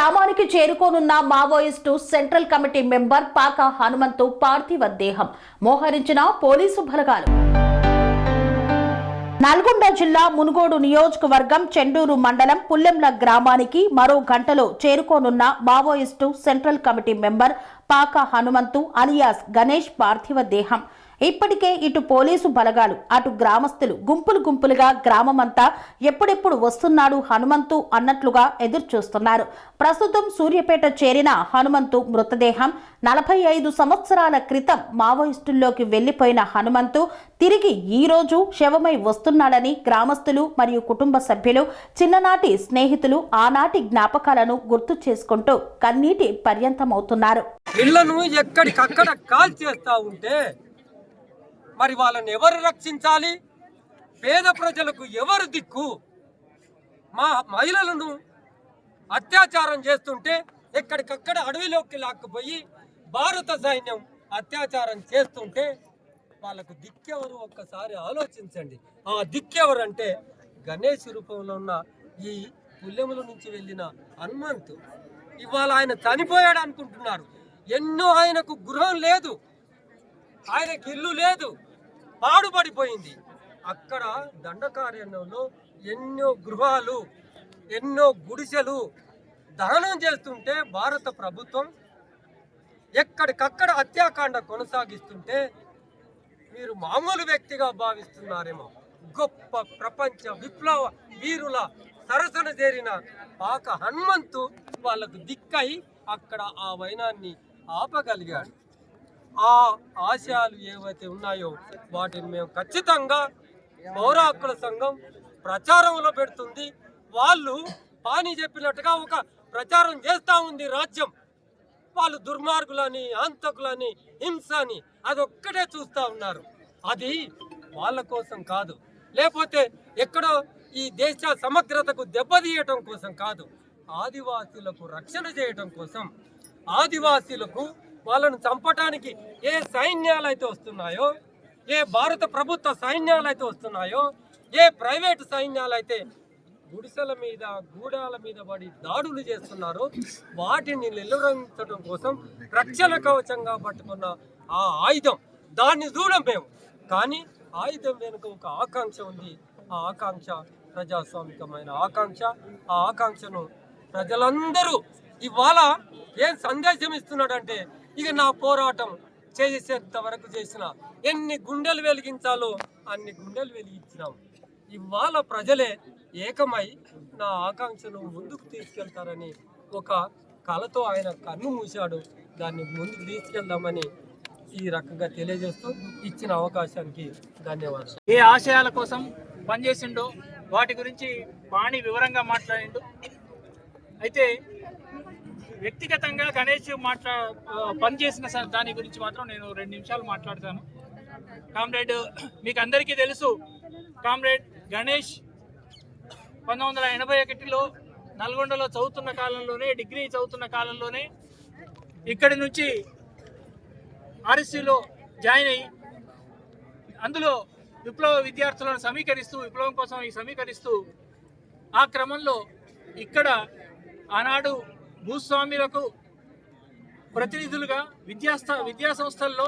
గ్రామానికి చేరుకోనున్న Maoist central committee member Paka Hanumanthu పార్థివ దేహం. మోహరించిన పోలీసు బలగాలు. నల్గొండ జిల్లా మునుగోడు నియోజకవర్గం చెండూరు మండలం పుల్లెంల గ్రామానికి మరో గంటలో చేరుకోనున్న Maoist central committee member Paka Hanumanthu alias Ganesh పార్థివ దేహం. ఇప్పటికే ఇటు పోలీసు బలగాలు అటు గ్రామస్తులు గుంపులు గుంపులుగా గ్రామమంతా ఎప్పుడెప్పుడు వస్తున్నాడు హనుమంతు అన్నట్లుగా ఎదురు చూస్తున్నారు ప్రస్తుతం సూర్యపేట చేరిన హనుమంతు మృతదేహం నలభై ఐదు సంవత్సరాల క్రితం మావోయిస్టుల్లోకి వెళ్ళిపోయిన హనుమంతు తిరిగి ఈ రోజు శవమై వస్తున్నాడని గ్రామస్తులు మరియు కుటుంబ సభ్యులు చిన్ననాటి స్నేహితులు ఆనాటి జ్ఞాపకాలను గుర్తు చేసుకుంటూ కన్నీటి పర్యంతమవుతున్నారు. ఇళ్ళను ఎక్కడికక్కడ కాల్ చేస్తా ఉంటే మరి వాళ్ళని ఎవరు రక్షించాలి? పేద ప్రజలకు ఎవరు దిక్కు? మా మహిళలను అత్యాచారం చేస్తుంటే ఎక్కడికక్కడ అడవిలోకి లాక్కుపోయి భారత సైన్యం అత్యాచారం చేస్తుంటే వాళ్ళకు దిక్కెవరు ఒక్కసారి ఆలోచించండి. ఆ దిక్కెవరు అంటే గణేష్ రూపంలో ఉన్న ఈ పుల్లెముల నుంచి వెళ్ళిన హనుమంతు. ఇవాళ ఆయన చనిపోయాడు అనుకుంటున్నారు. ఎన్నో ఆయనకు గృహం లేదు. ఆయనకి ఇల్లు లేదు. పాడుపడిపోయింది. అక్కడ దండకారణ్యంలో ఎన్నో గృహాలు ఎన్నో గుడిసెలు దహనం చేస్తుంటే భారత ప్రభుత్వం ఎక్కడికక్కడ హత్యాకాండ కొనసాగిస్తుంటే మీరు మామూలు వ్యక్తిగా భావిస్తున్నారేమో. గొప్ప ప్రపంచ విప్లవ వీరుల సరసన చేరిన పాక హనుమంతు వాళ్ళకు దిక్కై అక్కడ ఆ వైనాన్ని ఆపగలిగాడు. ఆ ఆశయాలు ఏవైతే ఉన్నాయో వాటిని మేము ఖచ్చితంగా పౌర హక్కుల సంఘం ప్రచారంలో పెడుతుంది. వాళ్ళు పాని చెప్పినట్టుగా ఒక ప్రచారం చేస్తూ ఉంది రాజ్యం. వాళ్ళు దుర్మార్గులని హంతకులని హింసని అదొక్కటే చూస్తూ ఉన్నారు. అది వాళ్ళ కోసం కాదు. లేకపోతే ఎక్కడో ఈ దేశ సమగ్రతకు దెబ్బతీయటం కోసం కాదు. ఆదివాసీలకు రక్షణ చేయటం కోసం ఆదివాసీలకు వాళ్ళను చంపటానికి ఏ సైన్యాలు అయితే వస్తున్నాయో ఏ భారత ప్రభుత్వ సైన్యాలు అయితే వస్తున్నాయో ఏ ప్రైవేటు సైన్యాలు అయితే గుడిసెల మీద గూడాల మీద పడి దాడులు చేస్తున్నారో వాటిని నిలువరించడం కోసం రక్షణ కవచంగా పట్టుకున్న ఆ ఆయుధం దాన్ని చూడం మేము. కానీ ఆయుధం వెనుక ఒక ఆకాంక్ష ఉంది. ఆ ఆకాంక్ష ప్రజాస్వామికమైన ఆకాంక్ష. ఆ ఆకాంక్షను ప్రజలందరూ ఇవాళ ఏం సందేశం ఇస్తున్నాడంటే ఇక నా పోరాటం చేసేంత వరకు చేసిన ఎన్ని గుండెలు వెలిగించాలో అన్ని గుండెలు వెలిగించినాం. ఇవాళ ప్రజలే ఏకమై నా ఆకాంక్షను ముందుకు తీసుకెళ్తారని ఒక కళతో ఆయన కన్ను మూశాడు. దాన్ని ముందుకు తీసుకెళ్దామని ఈ రకంగా తెలియజేస్తూ ఇచ్చిన అవకాశానికి ధన్యవాదాలు. ఏ ఆశయాల కోసం పనిచేసిండో వాటి గురించి బాణి వివరంగా మాట్లాడిండు. అయితే వ్యక్తిగతంగా గణేష్ మాట్లా పనిచేసిన దాని గురించి మాత్రం నేను రెండు నిమిషాలు మాట్లాడతాను. కామ్రేడ్ మీకు అందరికీ తెలుసు కామ్రేడ్ గణేష్ పంతొమ్మిది వందల ఎనభై ఒకటిలో నల్గొండలో చదువుతున్న కాలంలోనే డిగ్రీ చదువుతున్న కాలంలోనే ఇక్కడి నుంచి ఆర్ఎస్సీలో జాయిన్ అయ్యి అందులో విప్లవ విద్యార్థులను సమీకరిస్తూ విప్లవం కోసం ఈ సమీకరిస్తూ ఆ క్రమంలో ఇక్కడ ఆనాడు భూస్వాములకు ప్రతినిధులుగా విద్యాస్థ విద్యా సంస్థల్లో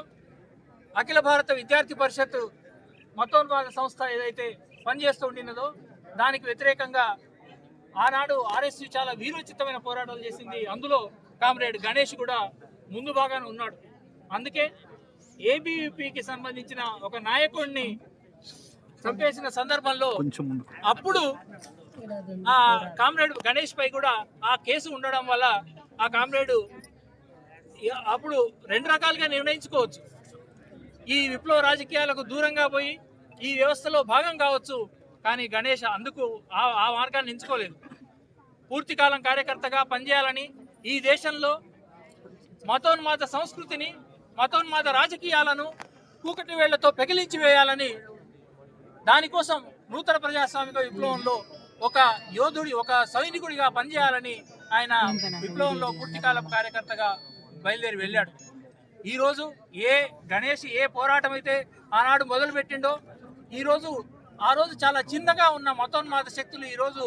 అఖిల భారత విద్యార్థి పరిషత్ మతోన్వాద సంస్థ ఏదైతే పనిచేస్తూ ఉండినదో దానికి వ్యతిరేకంగా ఆనాడు ఆర్ఎస్యు చాలా వీరోచితమైన పోరాటాలు చేసింది. అందులో కామ్రేడ్ గణేష్ కూడా ముందు భాగాన ఉన్నాడు. అందుకే ఏబీవీపీకి సంబంధించిన ఒక నాయకుడిని చంపేసిన సందర్భంలో అప్పుడు కామ్రేడ్ గణేష్ పై కూడా ఆ కేసు ఉండడం వల్ల ఆ కామ్రేడ్ అప్పుడు రెండు రకాలుగా నిర్ణయించుకోవచ్చు. ఈ విప్లవ రాజకీయాలకు దూరంగా పోయి ఈ వ్యవస్థలో భాగం కావచ్చు కానీ గణేష్ అందుకు ఆ ఆ మార్గాన్ని ఎంచుకోలేదు. పూర్తి కాలం కార్యకర్తగా పనిచేయాలని ఈ దేశంలో మతోన్మాద సంస్కృతిని మతోన్మాద రాజకీయాలను కూకటి వేళ్ళతో పెకిలించి వేయాలని దానికోసం నూతన ప్రజాస్వామిక విప్లవంలో ఒక యోధుడి ఒక సైనికుడిగా పనిచేయాలని ఆయన విప్లవంలో పూర్తికాల కార్యకర్తగా బయలుదేరి వెళ్ళాడు. ఈరోజు ఏ గణేష్ ఏ పోరాటం అయితే ఆనాడు మొదలుపెట్టిండో ఈరోజు ఆ రోజు చాలా చిన్నగా ఉన్న మతోన్మాద శక్తులు ఈరోజు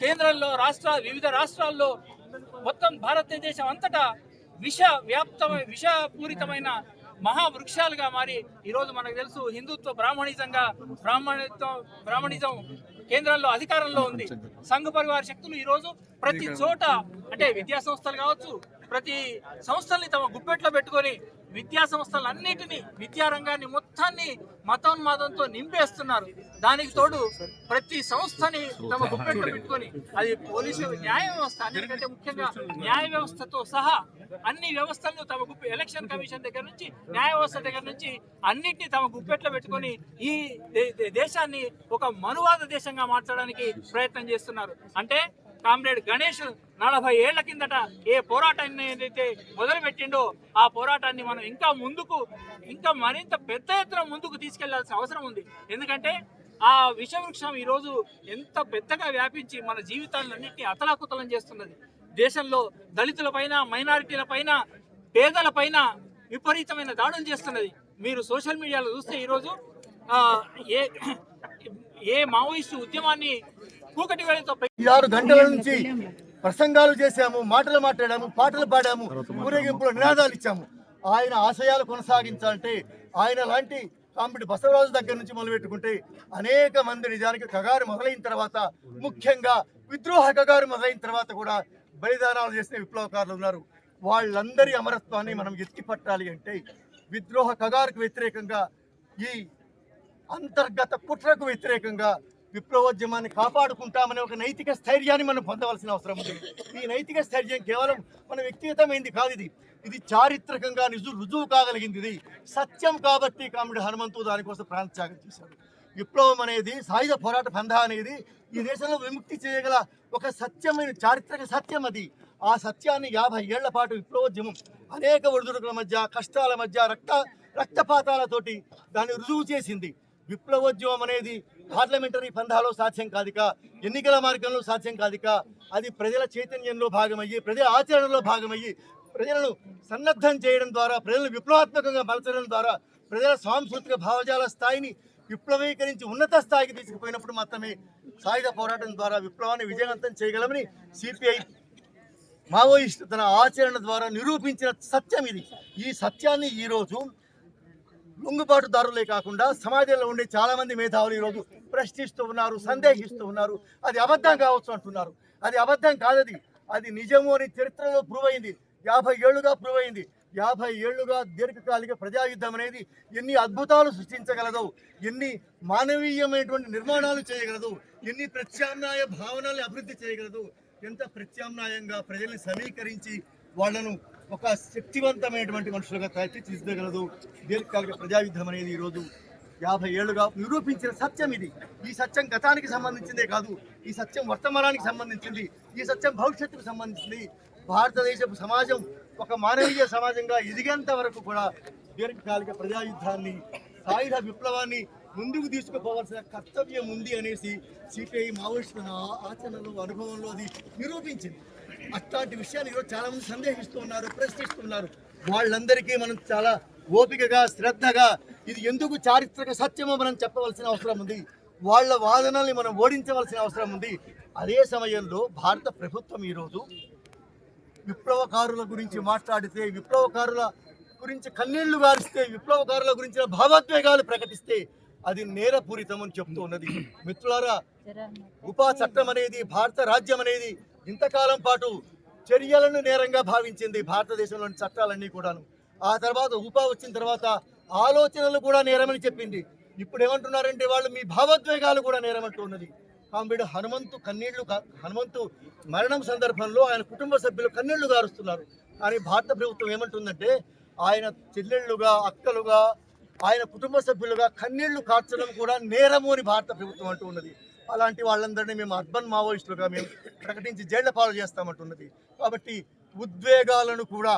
కేంద్రంలో రాష్ట్ర వివిధ రాష్ట్రాల్లో మొత్తం భారతదేశం అంతటా విష వ్యాప్తమైన విషపూరితమైన మహావృక్షాలుగా మారి ఈరోజు మనకు తెలుసు హిందుత్వ బ్రాహ్మణిజంగా బ్రాహ్మణిత్వం బ్రాహ్మణిజం కేంద్రాల్లో అధికారంలో ఉంది. సంఘ పరివార శక్తులు ఈరోజు ప్రతి చోట అంటే విద్యా సంస్థలు కావచ్చు ప్రతి సంస్థల్ని తమ గుప్పెట్లో పెట్టుకొని విద్యా సంస్థలన్నిటినీ విద్యా రంగాన్ని మొత్తాన్ని మతోన్మాదంతో నింపేస్తున్నారు. దానికి తోడు ప్రతి సంస్థని తమ గుప్పెట్లో పెట్టుకొని అది పోలీసు న్యాయ వ్యవస్థ అన్నిటికంటే ముఖ్యంగా న్యాయ వ్యవస్థతో సహా అన్ని వ్యవస్థలను తమ గుప్ప ఎలక్షన్ కమిషన్ దగ్గర నుంచి న్యాయ వ్యవస్థ దగ్గర నుంచి అన్నింటినీ తమ గుప్పెట్లో పెట్టుకొని ఈ దే- దేశాన్ని ఒక మనువాద దేశంగా మార్చడానికి ప్రయత్నం చేస్తున్నారు. అంటే కామ్రేడ్ గణేష్ నలభై ఏళ్ళ కిందట ఏ పోరాటాన్ని ఏదైతే మొదలుపెట్టిండో ఆ పోరాటాన్ని మనం ఇంకా ముందుకు ఇంకా మరింత పెద్ద ఎత్తున ముందుకు తీసుకెళ్ళాల్సిన అవసరం ఉంది. ఎందుకంటే ఆ విషవృక్షం ఈరోజు ఎంత పెద్దగా వ్యాపించి మన జీవితాలన్నింటినీ అతలాకుతలం చేస్తున్నది. దేశంలో దళితుల పైన మైనారిటీల పైన పేదల పైన విపరీతమైన దాడులు చేస్తున్నది. మీరు సోషల్ మీడియాలో చూస్తే ఈరోజు ఏ ఏ మావోయిస్టు ఉద్యమాన్ని కూకటి వేళతో ఆరు గంటల నుంచి ప్రసంగాలు చేశాము మాటలు మాట్లాడాము పాటలు పాడాము ఊరేగింపులో నినాదాలు ఇచ్చాము. ఆయన ఆశయాలు కొనసాగించాలంటే ఆయన లాంటి కాంపిటి బసవరాజు దగ్గర నుంచి మొదలుపెట్టుకుంటే అనేక మంది నిజానికి కగారు మొదలైన తర్వాత ముఖ్యంగా విద్రోహ కగారు మొదలైన తర్వాత కూడా బలిదానాలు చేసిన విప్లవకారులు ఉన్నారు. వాళ్ళందరి అమరత్వాన్ని మనం ఎత్తి పట్టాలి అంటే విద్రోహ కగారుకు వ్యతిరేకంగా ఈ అంతర్గత కుట్రకు వ్యతిరేకంగా విప్లవోద్యమాన్ని కాపాడుకుంటామనే ఒక నైతిక స్థైర్యాన్ని మనం పొందవలసిన అవసరం ఉంది. ఈ నైతిక స్థైర్యం కేవలం మన వ్యక్తిగతమైంది కాదు ఇది. ఇది చారిత్రకంగా నిజు రుజువు కాగలిగింది ఇది. సత్యం కాబట్టి కామెడీ హనుమంతు దానికోసం ప్రాణత్యాగం చేశాడు. విప్లవం అనేది సాయుధ పోరాట పంధ అనేది ఈ దేశంలో విముక్తి చేయగల ఒక సత్యమైన చారిత్రక సత్యం అది. ఆ సత్యాన్ని యాభై ఏళ్ళ పాటు విప్లవోద్యమం అనేక ఒడిదుడుకుల మధ్య కష్టాల మధ్య రక్త రక్తపాతాలతోటి దాన్ని రుజువు చేసింది. విప్లవోద్యమం అనేది పార్లమెంటరీ పంధాలో సాధ్యం కాదిక ఎన్నికల మార్గంలో సాధ్యం కాదిక. అది ప్రజల చైతన్యంలో భాగమయ్యి ప్రజల ఆచరణలో భాగమయ్యి ప్రజలను సన్నద్ధం చేయడం ద్వారా ప్రజలను విప్లవాత్మకంగా మలచడం ద్వారా ప్రజల సాంస్కృతిక భావజాల స్థాయిని విప్లవీకరించి ఉన్నత స్థాయికి తీసుకుపోయినప్పుడు మాత్రమే సాయుధ పోరాటం ద్వారా విప్లవాన్ని విజయవంతం చేయగలమని సిపిఐ మావోయిస్టు తన ఆచరణ ద్వారా నిరూపించిన సత్యం ఇది. ఈ సత్యాన్ని ఈరోజు లొంగుబాటుదారులే కాకుండా సమాజంలో ఉండే చాలామంది మేధావులు ఈరోజు ప్రశ్నిస్తూ ఉన్నారు సందేహిస్తూ ఉన్నారు. అది అబద్ధం కావచ్చు అంటున్నారు. అది అబద్ధం కాదది. అది నిజము అని చరిత్రలో ప్రూవ్ అయింది. యాభై ఏళ్ళుగా ప్రూవ్ అయింది. యాభై ఏళ్ళుగా దీర్ఘకాలిక ప్రజాయుద్ధం అనేది ఎన్ని అద్భుతాలు సృష్టించగలదో ఎన్ని మానవీయమైనటువంటి నిర్మాణాలు చేయగలదు ఎన్ని ప్రత్యామ్నాయ భావనలు అభివృద్ధి చేయగలదు ఎంత ప్రత్యామ్నాయంగా ప్రజల్ని సమీకరించి వాళ్ళను ఒక శక్తివంతమైనటువంటి మనుషులుగా తయారు తీర్చిదిద్దగలదు దీర్ఘకాలిక ప్రజాయుద్ధం అనేది ఈరోజు యాభై ఏళ్ళుగా నిరూపించిన సత్యం ఇది. ఈ సత్యం గతానికి సంబంధించిందే కాదు ఈ సత్యం వర్తమానానికి సంబంధించింది ఈ సత్యం భవిష్యత్తుకు సంబంధించింది భారతదేశపు సమాజం ఒక మానవీయ సమాజంగా ఎదిగేంత వరకు కూడా దీర్ఘకాలిక ప్రజాయుద్ధాన్ని సాయుధ విప్లవాన్ని ముందుకు తీసుకుపోవాల్సిన కర్తవ్యం ఉంది అనేసి సిపిఐ మావోయిస్టుల ఆచరణలో అనుభవంలో అది నిరూపించింది. అట్లాంటి విషయాన్ని ఈరోజు చాలామంది సందేహిస్తున్నారు సందేహిస్తూ ఉన్నారు ప్రశ్నిస్తున్నారు వాళ్ళందరికీ మనం చాలా ఓపికగా శ్రద్ధగా ఇది ఎందుకు చారిత్రక సత్యమో మనం చెప్పవలసిన అవసరం ఉంది. వాళ్ళ వాదనల్ని మనం ఓడించవలసిన అవసరం ఉంది. అదే సమయంలో భారత ప్రభుత్వం ఈరోజు విప్లవకారుల గురించి మాట్లాడితే విప్లవకారుల గురించి కన్నీళ్ళు గారిస్తే విప్లవకారుల గురించిన భావోద్వేగాలు ప్రకటిస్తే అది నేరపూరితం అని చెప్తూ ఉన్నది మిత్రులారా ఉపా చట్టం అనేది భారత రాజ్యం అనేది ఇంతకాలం పాటు చర్యలను నేరంగా భావించింది భారతదేశంలోని చట్టాలన్నీ కూడాను. ఆ తర్వాత ఉపా వచ్చిన తర్వాత ఆలోచనలు కూడా నేరమని చెప్పింది. ఇప్పుడు ఏమంటున్నారంటే వాళ్ళు మీ భావోద్వేగాలు కూడా నేరమంటూ ఉన్నది. కాంబిడు హనుమంతు కన్నీళ్ళు కా- హనుమంతు మరణం సందర్భంలో ఆయన కుటుంబ సభ్యులు కన్నీళ్ళు గారుస్తున్నారు. కానీ భారత ప్రభుత్వం ఏమంటుందంటే ఆయన చెల్లెళ్ళుగా అక్కలుగా ఆయన కుటుంబ సభ్యులుగా కన్నీళ్ళు కార్చడం కూడా నేరము అని భారత ప్రభుత్వం అంటూ ఉన్నది అలాంటి వాళ్ళందరినీ మేము అర్బన్ మావోయిస్టులుగా మేము ప్రకటించి జైళ్ళ పాలు చేస్తామంటున్నది. కాబట్టి ఉద్వేగాలను కూడా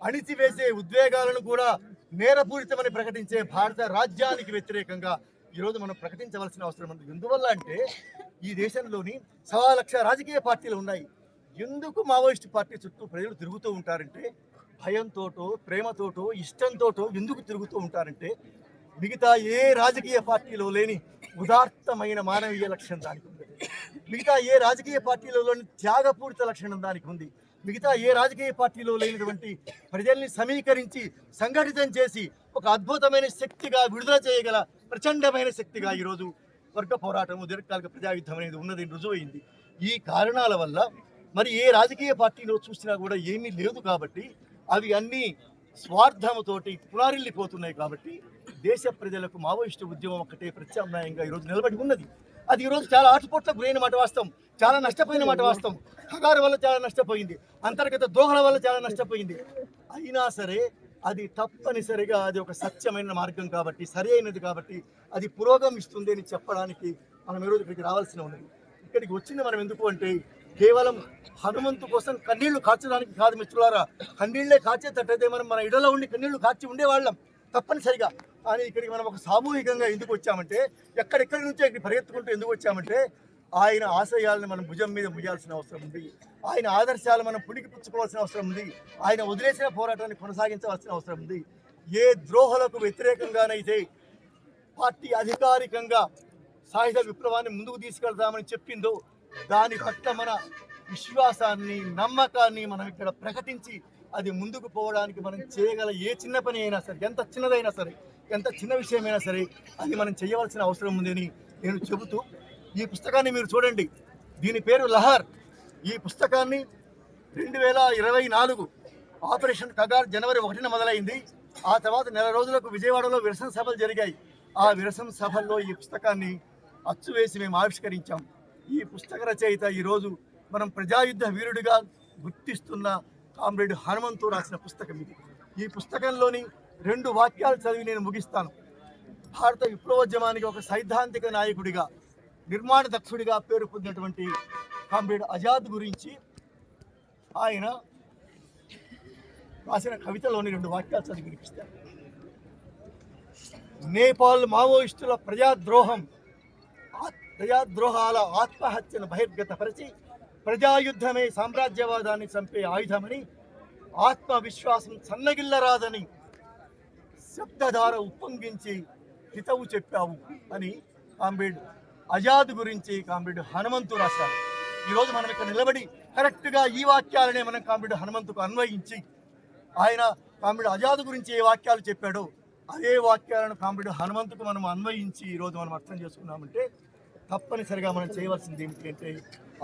అణిచివేసే ఉద్వేగాలను కూడా నేరపూరితమని ప్రకటించే భారత రాజ్యానికి వ్యతిరేకంగా ఈరోజు మనం ప్రకటించవలసిన అవసరం ఉంది. ఎందువల్ల అంటే ఈ దేశంలోని సవా లక్ష రాజకీయ పార్టీలు ఉన్నాయి. ఎందుకు మావోయిస్ట్ పార్టీ చుట్టూ ప్రజలు తిరుగుతూ ఉంటారంటే భయంతోటో ప్రేమతోటో ఇష్టంతోటో ఎందుకు తిరుగుతూ ఉంటారంటే మిగతా ఏ రాజకీయ పార్టీలో లేని ఉదాత్తమైన మానవీయ లక్షణం దానికి ఉంది. మిగతా ఏ రాజకీయ పార్టీలలోని త్యాగపూరిత లక్షణం దానికి ఉంది. మిగతా ఏ రాజకీయ పార్టీలో లేనటువంటి ప్రజల్ని సమీకరించి సంఘటితం చేసి ఒక అద్భుతమైన శక్తిగా విడుదల చేయగల ప్రచండమైన శక్తిగా ఈరోజు వర్గ పోరాటము దీర్ఘకాలిక ప్రజాయుద్ధం అనేది ఉన్నది రుజువైంది. ఈ కారణాల వల్ల మరి ఏ రాజకీయ పార్టీలో చూసినా కూడా ఏమీ లేదు కాబట్టి అవి అన్నీ స్వార్థముతోటి పునారిల్లిపోతున్నాయి కాబట్టి దేశ ప్రజలకు మావోయిస్టు ఉద్యమం ఒక్కటే ప్రత్యామ్నాయంగా ఈరోజు నిలబడి ఉన్నది. అది ఈరోజు చాలా ఆటుపోట్లకు గురైన మాట వాస్తవం చాలా నష్టపోయిన మాట వాస్తవం. హకారు వల్ల చాలా నష్టపోయింది అంతర్గత దోహల వల్ల చాలా నష్టపోయింది. అయినా సరే అది తప్పనిసరిగా అది ఒక సత్యమైన మార్గం కాబట్టి సరి అయినది కాబట్టి అది పురోగమిస్తుంది అని చెప్పడానికి మనం ఈరోజు ఇక్కడికి రావాల్సిన ఉన్నది. ఇక్కడికి వచ్చింది మనం ఎందుకు అంటే కేవలం హనుమంతు కోసం కన్నీళ్ళు కాచడానికి కాదు మిత్రులారా. కన్నీళ్ళే కాచేటట్టయితే మనం మన ఇడలో ఉండి కన్నీళ్ళు కాచి ఉండేవాళ్ళం తప్పనిసరిగా. కానీ ఇక్కడికి మనం ఒక సామూహికంగా ఎందుకు వచ్చామంటే ఎక్కడెక్కడి నుంచో ఇక్కడికి పరిగెత్తుకుంటూ ఎందుకు వచ్చామంటే ఆయన ఆశయాలను మనం భుజం మీద ముయ్యాల్సిన అవసరం ఉంది. ఆయన ఆదర్శాలు మనం పుడికి పుచ్చుకోవాల్సిన అవసరం ఉంది. ఆయన వదిలేసిన పోరాటాన్ని కొనసాగించవలసిన అవసరం ఉంది. ఏ ద్రోహలకు వ్యతిరేకంగానైతే పార్టీ అధికారికంగా సాయుధ విప్లవాన్ని ముందుకు తీసుకెళ్తామని చెప్పిందో దాని పట్ల మన విశ్వాసాన్ని నమ్మకాన్ని మనం ఇక్కడ ప్రకటించి అది ముందుకు పోవడానికి మనం చేయగల ఏ చిన్న పని అయినా సరే ఎంత చిన్నదైనా సరే ఎంత చిన్న విషయమైనా సరే అది మనం చేయవలసిన అవసరం ఉందని నేను చెబుతూ ఈ పుస్తకాన్ని మీరు చూడండి. దీని పేరు లహర్. ఈ పుస్తకాన్ని రెండు వేల ఇరవై నాలుగు ఆపరేషన్ కగార్ జనవరి ఒకటిన మొదలైంది. ఆ తర్వాత నెల రోజులకు విజయవాడలో విరసన సభలు జరిగాయి. ఆ విరసన సభల్లో ఈ పుస్తకాన్ని అచ్చు వేసి మేము ఆవిష్కరించాం. ఈ పుస్తక రచయిత ఈరోజు మనం ప్రజాయుద్ధ వీరుడిగా గుర్తిస్తున్న కామ్రేడ్ హనుమంతు రాసిన పుస్తకం ఇది. ఈ పుస్తకంలోని రెండు వాక్యాలు చదివి నేను ముగిస్తాను. భారత విప్లవోద్యమానికి ఒక సైద్ధాంతిక నాయకుడిగా నిర్మాణ దక్షుడిగా పేరు పొందినటువంటి కామ్రేడ్ ఆజాద్ గురించి ఆయన రాసిన కవితలోని రెండు వాక్యాలు చదివి వినిపిస్తారు నేపాల్ మావోయిస్టుల ప్రజాద్రోహం ప్రజాద్రోహాల ఆత్మహత్యను బహిర్గతపరిచి ప్రజాయుద్ధమే సామ్రాజ్యవాదాన్ని చంపే ఆయుధమని ఆత్మవిశ్వాసం సన్నగిల్లరాదని శబ్దధార ఉప్పొంగించి హితవు చెప్పావు అని కామ్రేడ్ ఆజాద్ గురించి కామ్రేడ్ హనుమంతు రాశారు. ఈరోజు మనం ఇక్కడ నిలబడి కరెక్ట్గా ఈ వాక్యాలనే మనం కామ్రేడ్ హనుమంతుకు అన్వయించి ఆయన కామ్రేడ్ ఆజాద్ గురించి ఏ వాక్యాలు చెప్పాడో అదే వాక్యాలను కామ్రేడ్ హనుమంతుకు మనం అన్వయించి ఈరోజు మనం అర్థం చేసుకున్నామంటే తప్పనిసరిగా మనం చేయవలసింది ఏమిటంటే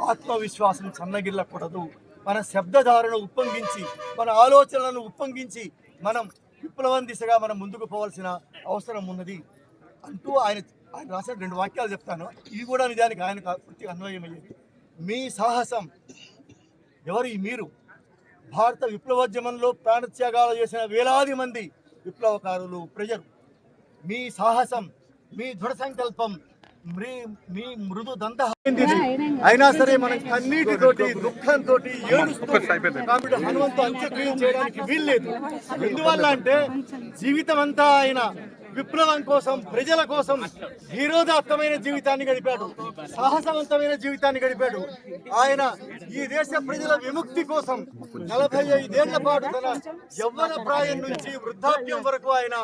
ఆత్మవిశ్వాసం సన్నగిల్లకూడదు మన శబ్దధారను ఉప్పొంగించి మన ఆలోచనలను ఉప్పొంగించి మనం విప్లవం దిశగా మనం ముందుకు పోవాల్సిన అవసరం ఉన్నది అంటూ ఆయన ఆయన రాసిన రెండు వాక్యాలు చెప్తాను. ఇవి కూడా నిజానికి ఆయన పూర్తిగా అన్వయమయ్యేది మీ సాహసం ఎవరు మీరు? భారత విప్లవోద్యమంలో ప్రాణత్యాగాలు చేసిన వేలాది మంది విప్లవకారులు ప్రజలు. మీ సాహసం మీ దృఢ సంకల్పం మీ మృదు దంత అయినా సరే మనం కన్నీటితోటి దుఃఖంతో ఏడుస్తూ కాబట్టి హనుమంతు అంత్యక్రియ చేయడానికి వీల్లేదు. ఎందువల్ల అంటే జీవితం అంతా ఆయన విప్లవం కోసం ప్రజల కోసం ధీరోదాత్తమైన జీవితాన్ని గడిపాడు. సాహసవంతమైన జీవితాన్ని గడిపాడు. ఆయన ఈ దేశ ప్రజల విముక్తి కోసం నలభై ఐదేళ్ళ పాటు తన యవ్వన ప్రాయం నుంచి వృద్ధాప్యం వరకు ఆయన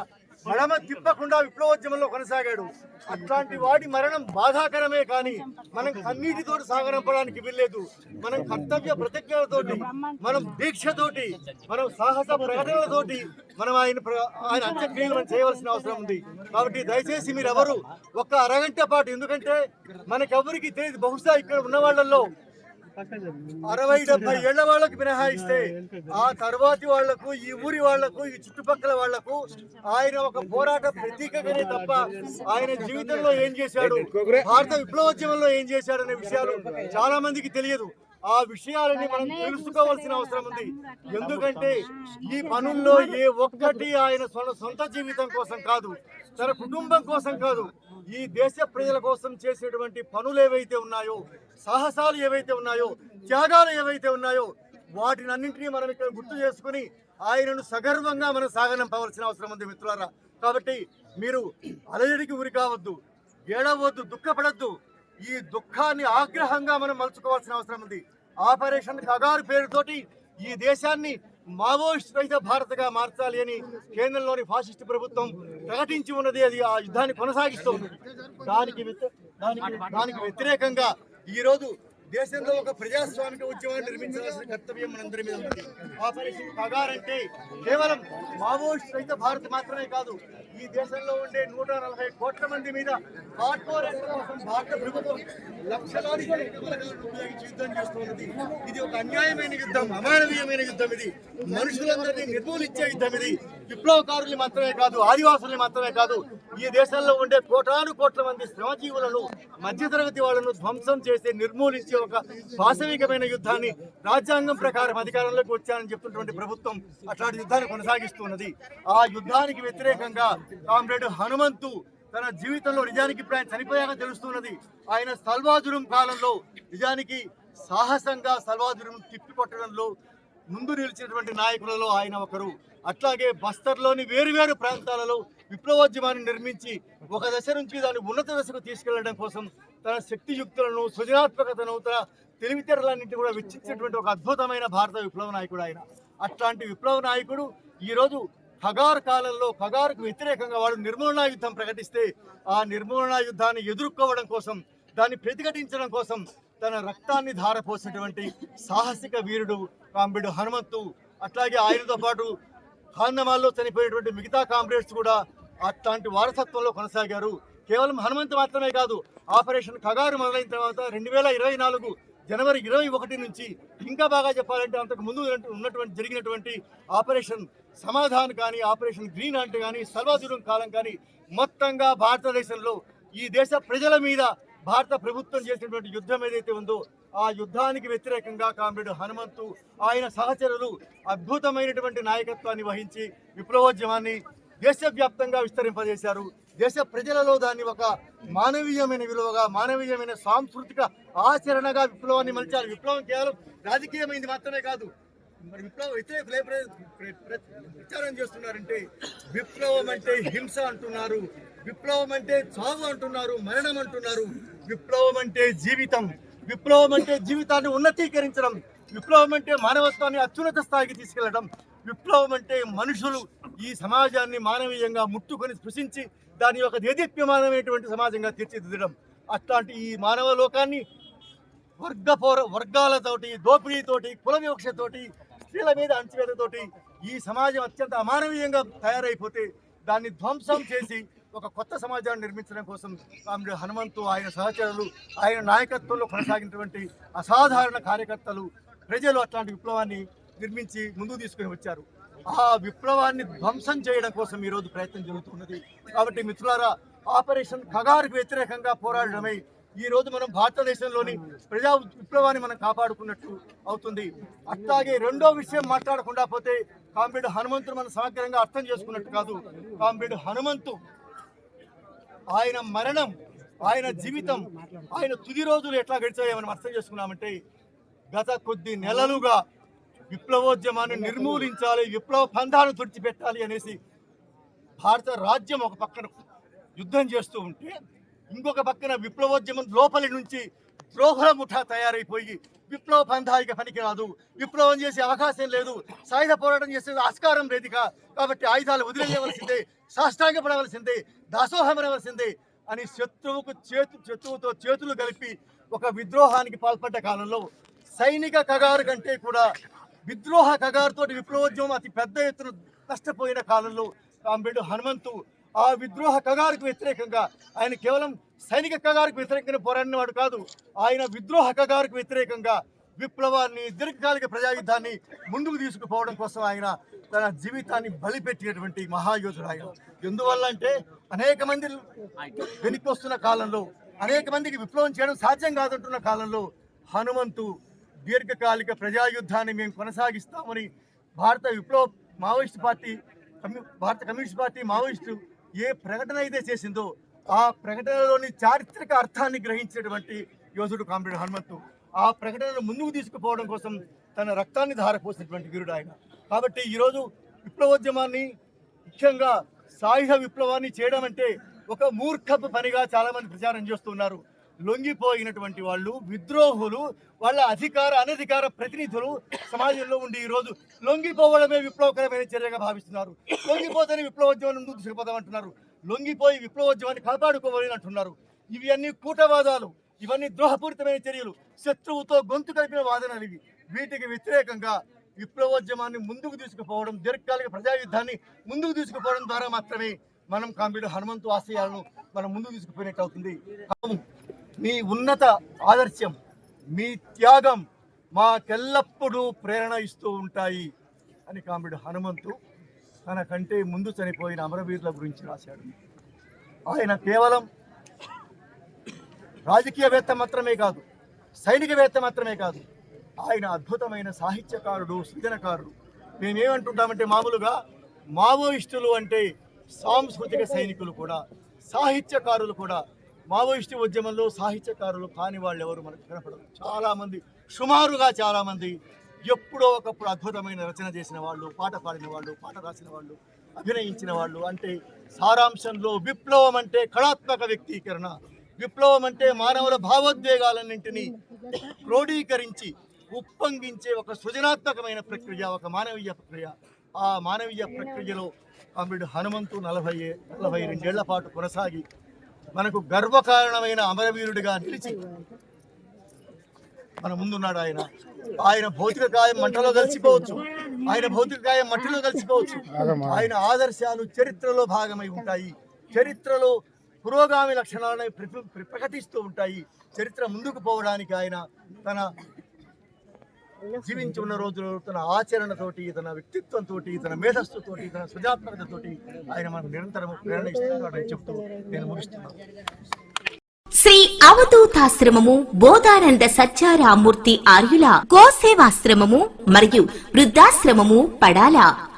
మడమ తిప్పకుండా విప్లవోద్యమంలో కొనసాగాడు. అట్లాంటి వాడి మరణం బాధాకరమే కానీ మనం కన్నీటితో సాగనంపడానికి వీల్లేదు. మనం కర్తవ్య ప్రతిజ్ఞలతోటి మనం దీక్షతోటి మనం సాహస ప్రకటనలతోటి మనం ఆయన ప్ర- ఆయన అంత్యక్రియలు మనం చేయవలసిన అవసరం ఉంది. కాబట్టి దయచేసి మీరు ఎవరు ఒక్క అరగంట పాటు ఎందుకంటే మనకెవరికి తెలియదు. బహుశా ఇక్కడ ఉన్న వాళ్ళల్లో అరవై డెబ్బై ఏళ్ళ వాళ్ళకి మినహాయిస్తే ఆ తర్వాతి వాళ్ళకు ఈ ఊరి వాళ్ళకు ఈ చుట్టుపక్కల వాళ్ళకు ఆయన ఒక పోరాట ప్రతీకగానే తప్ప ఆయన జీవితంలో ఏం చేశాడు భారత విప్లవోద్యమంలో ఏం చేశాడు అనే విషయాలు చాలా మందికి తెలియదు. ఆ విషయాలని మనం తెలుసుకోవాల్సిన అవసరం ఉంది. ఎందుకంటే ఈ పనుల్లో ఏ ఒక్కటి ఆయన సొంత సొంత జీవితం కోసం కాదు తన కుటుంబం కోసం కాదు ఈ దేశ ప్రజల కోసం చేసేటువంటి పనులు ఏవైతే ఉన్నాయో సాహసాలు ఏవైతే ఉన్నాయో త్యాగాలు ఏవైతే ఉన్నాయో వాటిని అన్నింటినీ మనం ఇక్కడ గుర్తు చేసుకుని ఆయనను సగర్వంగా మనం సాగనంపవలసిన అవసరం ఉంది మిత్రులారా. కాబట్టి మీరు అలజడికి ఉరి కావద్దు ఏడవద్దు దుఃఖపడద్దు. ఈ దుఃఖాన్ని ఆగ్రహంగా మనం మలుచుకోవాల్సిన అవసరం ఉంది. ఆపరేషన్ కగారు పేరుతోటి ఈ దేశాన్ని మావోయిస్ట్ రహిత భారత్గా మార్చాలి అని కేంద్రంలోని ఫాసిస్ట్ ప్రభుత్వం ప్రకటించి ఉన్నది. అది ఆ యుద్ధాన్ని కొనసాగిస్తుంది. దానికి దానికి దానికి వ్యతిరేకంగా ఈ రోజు దేశంలో ఒక ప్రజాస్వామిక ఉద్యమాన్ని నిర్మించాల్సిన కర్తవ్యం మనందరి మీద ఉంది. ఆపరేషన్ పగారంటే కేవలం మావోయిస్ట్ రహిత భారత్ మాత్రమే కాదు ఈ దేశంలో ఉండే నూట నలభై కోట్ల మంది మీద కార్పొరేట్ల కోసం భారత ప్రభుత్వం లక్షలాది ఉపయోగించి యుద్ధం చేస్తున్నది. ఇది ఒక అన్యాయమైన యుద్ధం అమానవీయమైన యుద్ధం ఇది. మనుషులందరినీ నిర్మూలించే యుద్ధం ఇది. విప్లవకారులు మాత్రమే కాదు ఆదివాసులు మాత్రమే కాదు ఈ దేశంలో ఉండే కోటాను కోట్ల మంది శ్రమజీవులను మధ్యతరగతి వాళ్ళను ధ్వంసం చేసి నిర్మూలించే ఒక వాస్తవికమైన యుద్ధాన్ని రాజ్యాంగం ప్రకారం అధికారంలోకి వచ్చానని చెప్తున్నటువంటి ప్రభుత్వం అట్లాంటి యుద్ధాన్ని కొనసాగిస్తున్నది. ఆ యుద్ధానికి వ్యతిరేకంగా కామ్రేడ్ హనుమంతు తన జీవితంలో నిజానికి ఇప్పుడు ఆయన చనిపోయాక తెలుస్తున్నది. ఆయన సల్వాజురం కాలంలో నిజానికి సాహసంగా సల్వాజురం తిప్పికొట్టడంలో ముందు నిలిచినటువంటి నాయకులలో ఆయన ఒకరు. అట్లాగే బస్తర్లోని వేరువేరు ప్రాంతాలలో విప్లవోద్యమాన్ని నిర్మించి ఒక దశ నుంచి దాన్ని ఉన్నత దశకు తీసుకెళ్ళడం కోసం తన శక్తియుక్తులను సృజనాత్మకతను తన తెలివితేటలన్నింటి కూడా వెచ్చించినటువంటి ఒక అద్భుతమైన భారత విప్లవ నాయకుడు ఆయన. అట్లాంటి విప్లవ నాయకుడు ఈరోజు ఖగార్ కాలంలో ఖగార్కు వ్యతిరేకంగా వాడు నిర్మూలనా యుద్ధం ప్రకటిస్తే ఆ నిర్మూలనా యుద్ధాన్ని ఎదుర్కోవడం కోసం దాన్ని ప్రతిఘటించడం కోసం తన రక్తాన్ని ధారపోసినటువంటి సాహసిక వీరుడు కాంబిడు హనుమంతు అట్లాగే ఆయనతో పాటు ఖాందమాల్లో చనిపోయినటువంటి మిగతా కామ్రేడ్స్ కూడా అట్లాంటి వారసత్వంలో కొనసాగారు. కేవలం హనుమంతు మాత్రమే కాదు ఆపరేషన్ ఖగారు మొదలైన తర్వాత రెండు వేల ఇరవై నాలుగు జనవరి ఇరవై ఒకటి నుంచి ఇంకా బాగా చెప్పాలంటే అంతకు ముందు ఉన్నటువంటి జరిగినటువంటి ఆపరేషన్ సమాధాన్ కానీ ఆపరేషన్ గ్రీన్ అంటే కానీ సర్వాధురం కాలం కానీ మొత్తంగా భారతదేశంలో ఈ దేశ ప్రజల మీద భారత ప్రభుత్వం చేసినటువంటి యుద్ధం ఏదైతే ఉందో ఆ యుద్ధానికి వ్యతిరేకంగా కామ్రేడ్ హనుమంతు ఆయన సహచరులు అద్భుతమైనటువంటి నాయకత్వాన్ని వహించి విప్లవోద్యమాన్ని దేశవ్యాప్తంగా విస్తరింపజేశారు. దేశ ప్రజలలో దాన్ని ఒక మానవీయమైన విలువగా మానవీయమైన సాంస్కృతిక ఆచరణగా విప్లవాన్ని మలిచారు. విప్లవం కేవలం రాజకీయమైంది మాత్రమే కాదు. మరి విప్లవం అయితే ప్రచారం చేస్తున్నారంటే విప్లవం అంటే హింస అంటున్నారు. విప్లవం అంటే చావు అంటున్నారు మరణం అంటున్నారు. విప్లవం అంటే జీవితం. విప్లవం అంటే జీవితాన్ని ఉన్నతీకరించడం. విప్లవం అంటే మానవత్వాన్ని అత్యున్నత స్థాయికి తీసుకెళ్ళడం. విప్లవం అంటే మనుషులు ఈ సమాజాన్ని మానవీయంగా ముట్టుకొని స్పృశించి దాని యొక్క దేదీప్యమానమైనటువంటి సమాజంగా తీర్చిదిద్దడం. అట్లాంటి ఈ మానవ లోకాన్ని వర్గ పౌర వర్గాలతోటి దోపిడీతోటి కుల వివక్షతోటి స్త్రీల మీద అణచివేతతోటి ఈ సమాజం అత్యంత అమానవీయంగా తయారైపోతే దాన్ని ధ్వంసం చేసి ఒక కొత్త సమాజాన్ని నిర్మించడం కోసం కామ్రేడ్ హనుమంతు ఆయన సహచరులు ఆయన నాయకత్వంలో కొనసాగినటువంటి అసాధారణ కార్యకర్తలు ప్రజలు అట్లాంటి విప్లవాన్ని నిర్మించి ముందుకు తీసుకుని వచ్చారు. ఆ విప్లవాన్ని ధ్వంసం చేయడం కోసం ఈరోజు ప్రయత్నం జరుగుతున్నది. కాబట్టి మిత్రులారా ఆపరేషన్ కగారుకు వ్యతిరేకంగా పోరాడడమై ఈ రోజు మనం భారతదేశంలోని ప్రజా విప్లవాన్ని మనం కాపాడుకున్నట్టు అవుతుంది. అట్లాగే రెండో విషయం మాట్లాడకుండా పోతే కాంబేడు హనుమంతుడు మనం సమగ్రంగా అర్థం చేసుకున్నట్టు కాదు. కాంబేడు హనుమంతు ఆయన మరణం ఆయన జీవితం ఆయన తుది రోజులు ఎట్లా గడిచాయో మనం అర్థం చేసుకున్నామంటే గత కొద్ది నెలలుగా విప్లవోద్యమాన్ని నిర్మూలించాలి విప్లవ పంథాను తుడిచిపెట్టాలి అనేసి భారత రాజ్యం ఒక పక్కన యుద్ధం చేస్తూ ఉంటే ఇంకొక పక్కన విప్లవోద్యమం లోపలి నుంచి ద్రోహుల ముఠా తయారైపోయి విప్లవ పంథాయిక పనికిరాదు. విప్లవం చేసే అవకాశం లేదు. సాయుధ పోరాటం చేసే ఆస్కారం లేదు కాబట్టి ఆయుధాలు వదిలేయవలసిందే సాష్టాంగపడవలసిందే దాసోహమనవలసిందే అని శత్రువుకు చేతు శత్రువుతో చేతులు కలిపి ఒక విద్రోహానికి పాల్పడ్డ కాలంలో సైనిక కగారు కంటే కూడా విద్రోహ కగారుతో విప్లవోద్యమం అతి పెద్ద ఎత్తున నష్టపోయిన కాలంలో అంబేడు హనుమంతు ఆ విద్రోహ కగారుకు వ్యతిరేకంగా ఆయన కేవలం సైనిక కగారుకు వ్యతిరేకంగా పోరాడినవాడు కాదు ఆయన విద్రోహ కగారుకు వ్యతిరేకంగా విప్లవాన్ని దీర్ఘకాలిక ప్రజాయుద్ధాన్ని ముందుకు తీసుకుపోవడం కోసం ఆయన తన జీవితాన్ని బలిపెట్టినటువంటి మహాయోధుడు ఆయన. ఎందువల్ల అంటే అనేక మంది వెనక్కి వస్తున్న కాలంలో అనేక మందికి విప్లవం చేయడం సాధ్యం కాదంటున్న కాలంలో హనుమంతు దీర్ఘకాలిక ప్రజాయుద్ధాన్ని మేము కొనసాగిస్తామని భారత విప్లవ మావోయిస్టు పార్టీ కమ్యూ- భారత కమ్యూనిస్ట్ పార్టీ మావోయిస్టు ఏ ప్రకటన అయితే చేసిందో ఆ ప్రకటనలోని చారిత్రక అర్థాన్ని గ్రహించినటువంటి యోధుడు కామ్రేడ్ హనుమంతు ఆ ప్రకటనను ముందుకు తీసుకుపోవడం కోసం తన రక్తాన్ని ధారపోసినటువంటి వీరుడు ఆయన. కాబట్టి ఈరోజు విప్లవోద్యమాన్ని ముఖ్యంగా సాయుధ విప్లవాన్ని చేయడం అంటే ఒక మూర్ఖపు పనిగా చాలామంది ప్రచారం చేస్తున్నారు లొంగిపోయినటువంటి వాళ్ళు విద్రోహులు వాళ్ళ అధికార అనధికార ప్రతినిధులు సమాజంలో ఉండి ఈ రోజు లొంగిపోవడమే విప్లవకరమైన చర్యగా భావిస్తున్నారు. లొంగిపోతేనే విప్లవోద్యమాన్ని ముందుకు తీసుకుపోతామంటున్నారు లొంగిపోయి విప్లవోద్యమాన్ని కాపాడుకోవాలని అంటున్నారు. ఇవి అన్ని కూటవాదాలు ఇవన్నీ ద్రోహపూరితమైన చర్యలు. శత్రువుతో గొంతు కలిపిన వాదనలు ఇవి. వీటికి వ్యతిరేకంగా విప్లవోద్యమాన్ని ముందుకు తీసుకుపోవడం దీర్ఘకాలిక ప్రజాయుద్ధాన్ని ముందుకు తీసుకుపోవడం ద్వారా మాత్రమే మనం కాంబీడు హనుమంతు ఆశయాలను మనం ముందుకు తీసుకుపోయినట్టు అవుతుంది. మీ ఉన్నత ఆదర్శం మీ త్యాగం మాకెల్లప్పుడూ ప్రేరణ ఇస్తూ ఉంటాయి అని కామెడు హనుమంతు తన కంటే ముందు చనిపోయిన అమరవీరుల గురించి రాశాడు. ఆయన కేవలం రాజకీయవేత్త మాత్రమే కాదు సైనికవేత్త మాత్రమే కాదు ఆయన అద్భుతమైన సాహిత్యకారుడు సృజనకారుడు. మేమేమంటుంటామంటే మామూలుగా మావోయిస్టులు అంటే సాంస్కృతిక సైనికులు కూడా సాహిత్యకారులు కూడా మావోయిస్టు ఉద్యమంలో సాహిత్యకారులు కాని వాళ్ళు ఎవరు మనకు కనపడరు. చాలామంది సుమారుగా చాలామంది ఎప్పుడో ఒకప్పుడు అద్భుతమైన రచన చేసిన వాళ్ళు పాట పాడిన వాళ్ళు పాట రాసిన వాళ్ళు అభినయించిన వాళ్ళు అంటే సారాంశంలో విప్లవం అంటే కళాత్మక వ్యక్తీకరణ విప్లవం అంటే మానవుల భావోద్వేగాలన్నింటినీ క్రోడీకరించి ఉప్పొంగించే ఒక సృజనాత్మకమైన ప్రక్రియ ఒక మానవీయ ప్రక్రియ. ఆ మానవీయ ప్రక్రియలో కామ్రేడ్ హనుమంతు నలభై నలభై రెండేళ్ళ పాటు కొనసాగి మనకు గర్వకారణమైన అమరవీరుడిగా నిలిచి మన ముందున్నాడు ఆయన. ఆయన భౌతిక కాయం మంటలో కలిసిపోవచ్చు. ఆయన భౌతిక కాయం మట్టిలో కలిసిపోవచ్చు. ఆయన ఆదర్శాలు చరిత్రలో భాగమై ఉంటాయి. చరిత్రలో పురోగామి లక్షణాలను ప్రకటిస్తూ ఉంటాయి. చరిత్ర ముందుకు పోవడానికి ఆయన తన జీవించి ఉన్న రోజుల్లో తన ఆచరణతోటి తన వ్యక్తిత్వంతో తన మేధస్సుతోటి తన సృజాత్మకతతోటి ఆయన మనకు నిరంతరం ప్రేరణ ఇస్తున్నాడని చెప్తూ నేను ముగిస్తున్నాను. శ్రీ అవధూతాశ్రమము బోధానంద సత్యారామూర్తి ఆర్యుల గోసేవాశ్రమము మరియు వృద్ధాశ్రమము పడాల.